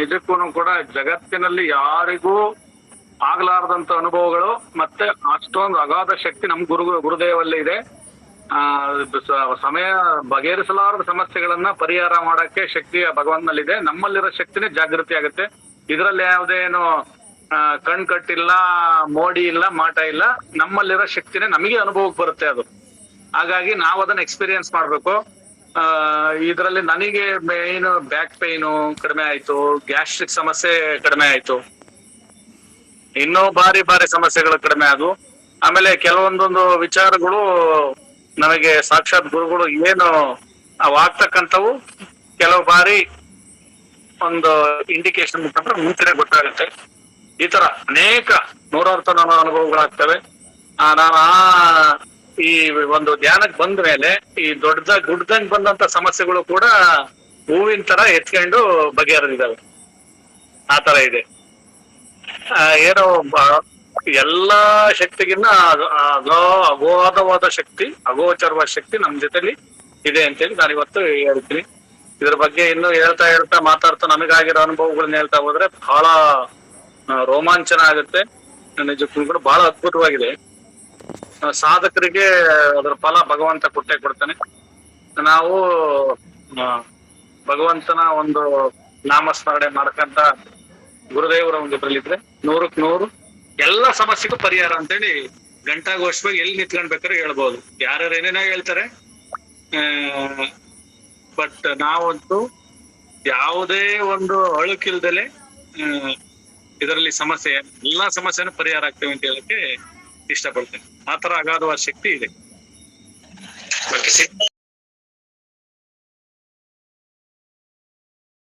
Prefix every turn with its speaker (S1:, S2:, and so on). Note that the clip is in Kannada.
S1: ನಿಜಕ್ಕೂ ಕೂಡ ಜಗತ್ತಿನಲ್ಲಿ ಯಾರಿಗೂ ಆಗ್ಲಾರದಂತ ಅನುಭವಗಳು ಮತ್ತೆ ಅಷ್ಟೊಂದು ಅಗಾಧ ಶಕ್ತಿ ನಮ್ ಗುರು ಗುರುದೇವಲ್ಲಿ ಇದೆ. ಆ ಸಮಯ ಬಗೆಹರಿಸಲಾರದ ಸಮಸ್ಯೆಗಳನ್ನ ಪರಿಹಾರ ಮಾಡಕ್ಕೆ ಶಕ್ತಿ ಭಗವಂತನಲ್ಲಿದೆ. ನಮ್ಮಲ್ಲಿರೋ ಶಕ್ತಿನೇ ಜಾಗೃತಿ ಆಗುತ್ತೆ. ಇದರಲ್ಲಿ ಯಾವುದೇನು ಕಣ್ ಕಟ್ಟಿಲ್ಲ, ಮೋಡಿ ಇಲ್ಲ, ಮಾಟ ಇಲ್ಲ, ನಮ್ಮಲ್ಲಿರೋ ಶಕ್ತಿನೇ ನಮಗೆ ಅನುಭವಕ್ಕೆ ಬರುತ್ತೆ ಅದು. ಹಾಗಾಗಿ ನಾವು ಅದನ್ನ ಎಕ್ಸ್ಪೀರಿಯನ್ಸ್ ಮಾಡ್ಬೇಕು. ಇದರಲ್ಲಿ ನನಗೆ ಮೇನ್ ಬ್ಯಾಕ್ ಪೈನು ಕಡಿಮೆ ಆಯ್ತು ಗ್ಯಾಸ್ಟ್ರಿಕ್ ಸಮಸ್ಯೆ ಕಡಿಮೆ ಆಯ್ತು. ಇನ್ನೂ ಬಾರಿ ಬಾರಿ ಸಮಸ್ಯೆಗಳು ಕಡಿಮೆ ಆದವು. ಆಮೇಲೆ ಕೆಲವೊಂದೊಂದು ವಿಚಾರಗಳು ನಮಗೆ ಸಾಕ್ಷಾತ್ ಗುರುಗಳು ಏನು ಆಗ್ತಕ್ಕಂಥವು ಕೆಲವು ಬಾರಿ ಒಂದು ಇಂಡಿಕೇಶನ್ ಮುಖಾಂತರ ಮುಂಚೆನೆ ಗೊತ್ತಾಗುತ್ತೆ. ಈ ತರ ಅನೇಕ ನೂರಾರು ತನ ಅನುಭವಗಳಾಗ್ತವೆ. ನಾನು ಆ ಈ ಒಂದು ಧ್ಯಾನಕ್ಕೆ ಬಂದ ಮೇಲೆ ಈ ದೊಡ್ಡದ ಗುಡ್ದಂಗ್ ಬಂದಂತ ಸಮಸ್ಯೆಗಳು ಕೂಡ ಹೂವಿನ ತರ ಎತ್ಕೊಂಡು ಬಗೆಹರಿದಿದ್ದಾವೆ. ಆ ತರ ಇದೆ. ಏನೋ ಎಲ್ಲಾ ಶಕ್ತಿಗಿನ್ನ ಅಗೋ, ಅಗಾ ಅಗೋಧವಾದ ಶಕ್ತಿ, ಅಗೋಚರವಾದ ಶಕ್ತಿ ನಮ್ ಜೊತೆಲಿ ಇದೆ ಅಂತೇಳಿ ನಾನು ಇವತ್ತು ಹೇಳ್ತೀನಿ. ಇದ್ರ ಬಗ್ಗೆ ಇನ್ನು ಹೇಳ್ತಾ ಹೇಳ್ತಾ ಮಾತಾಡ್ತಾ ನಮಗಾಗಿರೋ ಅನುಭವಗಳನ್ನ ಹೇಳ್ತಾ ಹೋದ್ರೆ ಬಹಳ ರೋಮಾಂಚನ ಆಗುತ್ತೆ. ನಿಜಕ್ಕೂ ಕೂಡ ಬಹಳ ಅದ್ಭುತವಾಗಿದೆ. ಸಾಧಕರಿಗೆ ಅದರ ಫಲ ಭಗವಂತ ಕೊಟ್ಟೆ ಕೊಡ್ತಾನೆ. ನಾವು ಭಗವಂತನ ಒಂದು ನಾಮಸ್ಮರಣೆ ಮಾಡ್ಕಂತ ಗುರುದೇವರ ಒಂದು ಇದ್ರಲ್ಲಿದ್ರೆ ನೂರಕ್ ನೂರು ಎಲ್ಲ ಸಮಸ್ಯೆಗೂ ಪರಿಹಾರ ಅಂತೇಳಿ ಗಂಟಾಘೋಷವಾಗಿ ಎಲ್ಲಿ ನಿಂತ್ಕೊಂಡ್ಬೇಕಾದ್ರೆ ಹೇಳ್ಬೋದು. ಯಾರ್ಯಾರು ಏನೇನೋ ಹೇಳ್ತಾರೆ ಬಟ್ ನಾವಂತೂ ಯಾವುದೇ ಒಂದು ಅಳುಕಿಲ್ದಲೆ ಇದರಲ್ಲಿ ಸಮಸ್ಯೆ, ಎಲ್ಲಾ ಸಮಸ್ಯೆನೂ ಪರಿಹಾರ ಆಗ್ತೇವೆ ಅಂತ ಹೇಳಕ್ಕೆ ಇಷ್ಟಪಡ್ತೇನೆ ಆ ತರ ಅಗಾಧವಾದ ಶಕ್ತಿ ಇದೆ.